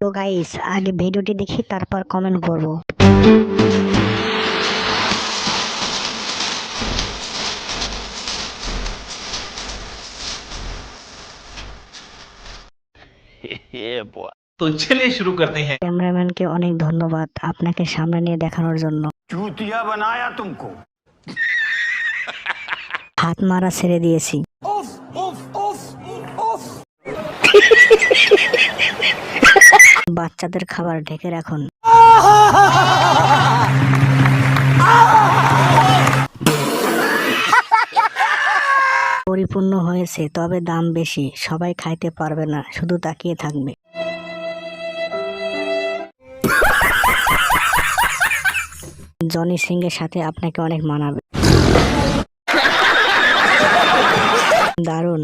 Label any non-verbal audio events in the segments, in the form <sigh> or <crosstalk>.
तो गाइस आगे भिडियो देखी तरह कमेंट करब तो चलिए शुरू करते हैं। कैमरामैन के अनेक धन्यवाद अपना के सामने नहीं देखान चूतिया बनाया तुमको। हाथ मारा सिरे दिए বাচ্চাদের খাবার ঢেকে রাখুন। পরিপূর্ণ হয়েছে তবে দাম বেশি। সবাই খাইতে পারবে না শুধু তাকিয়ে থাকবে। জনি সিং এর সাথে আপনাকে অনেক মানাবে। দারুণ।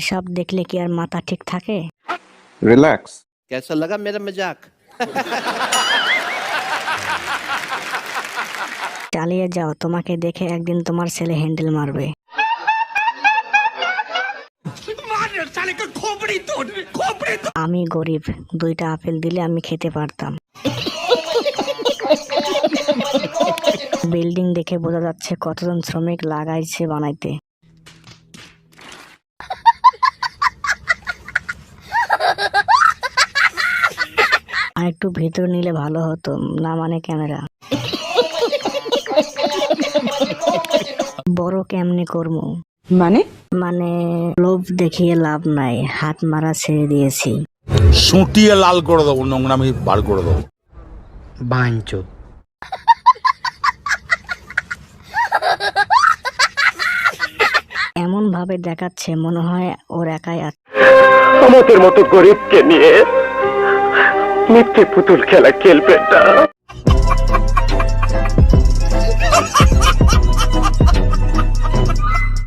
এসব দেখলে কি আর মাথা ঠিক থাকে? relax कैसा लगा मेरा मजाक চালিয়ে যাও তোমাকে দেখে একদিন তোমার ছেলে হ্যান্ডেল মারবে আমি গরিব দুইটা আপেল দিলে আমি খেতে পারতাম <laughs> বিল্ডিং দেখে বোঝা যাচ্ছে কতজন শ্রমিক লাগাইছে বানাইতে একটু ভিতরে নিলে ভালো হতো না মানে ক্যামেরা। বড় কেমনে করব? মানে? মানে লোভ দেখিয়ে লাভ নাই হাত মারা ছেড়ে দিয়েছি। সুটিয়ে লাল করে দেবো নোংরামি বার করে দেবো। এমন ভাবে দেখাচ্ছে মনে হয় ওর একাই আছে। আমাদের মতো গরিবকে নিয়ে মিথ্যে পুতুল খেলা খেলবেন না।